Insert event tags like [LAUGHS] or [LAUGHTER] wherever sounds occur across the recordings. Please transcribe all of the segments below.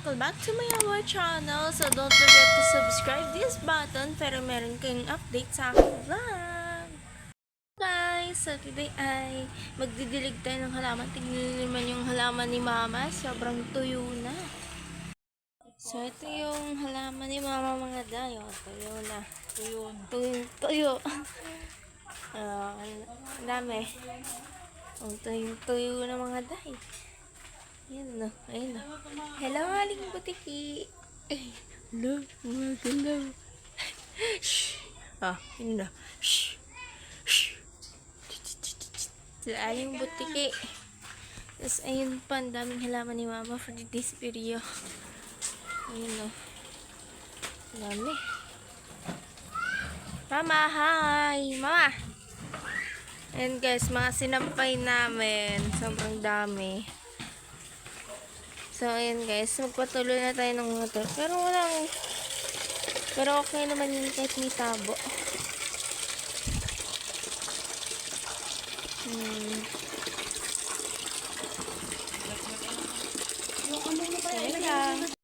welcome back to my our channel. So don't forget to subscribe this button para meron kayong update sa aking vlog. Guys, so today ay magdidilig tayo ng halaman. Tignan naman yung halaman ni Mama. Sobrang tuyo na. So ito yung halaman ni Mama mga dayo. Tuyo na. Tuyo. Tuyo. Tuyo. [LAUGHS] Ah, ang dami. Ang tuyo, tuyo na mga day. Yan na. Ayun na. Hello, aling butiki. Ay, hello, mga galaw. Shh. Ah, yun na. Shh. Shh. Sa aling butiki. Tapos, ayun pa, ang daming halaman ni Mama for this video. Ayun na. Dami. Mama, hi! Mama! And guys, mga sinampay namin. Sobrang dami. So, ayan guys. Magpatuloy na tayo ng to. Pero walang... Pero okay naman yun kahit may tabo. Hmm. Ayan lang. ko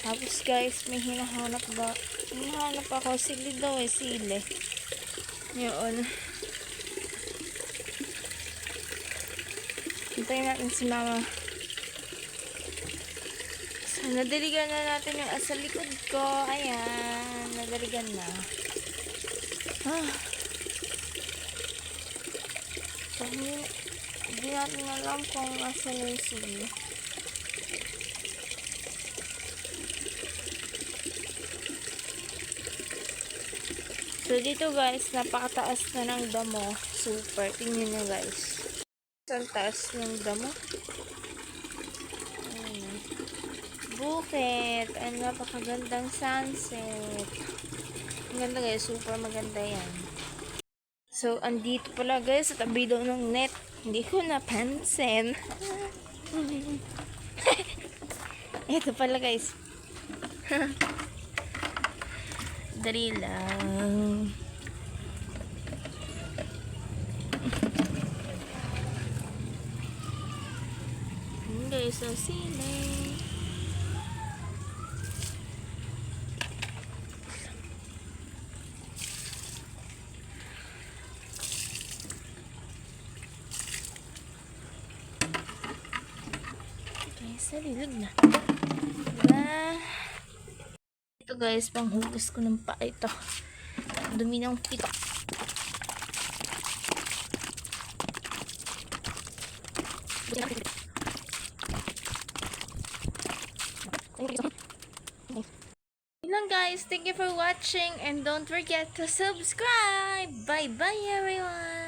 Tapos guys, may hinahanap ba? Hinahanap ako. Sili daw eh, sili. Yun. Hintayin natin si mama. So, nadaligan na natin yung asa likod ko. Ayan. Nadaligan na. Ah. So, hindi, hindi natin alam kung asan yung sili. So, dito guys, napakataas na ng damo. Super. Tingnan nyo guys. Ang taas ng damo. Ayan. Bukit. Ang napakagandang sunset. Ang ganda guys. Super maganda yan. So, andito pala guys, sa tabi daw ng net. Hindi ko napansin. [LAUGHS] Ito pala guys. [LAUGHS] Dali lang. Okay, so sili. Okay, salilig na. Diba? Guys, panghugas ko ng pa ito. Dumi ng pito. Yun lang guys. Thank you for watching and don't forget to subscribe. Bye bye everyone.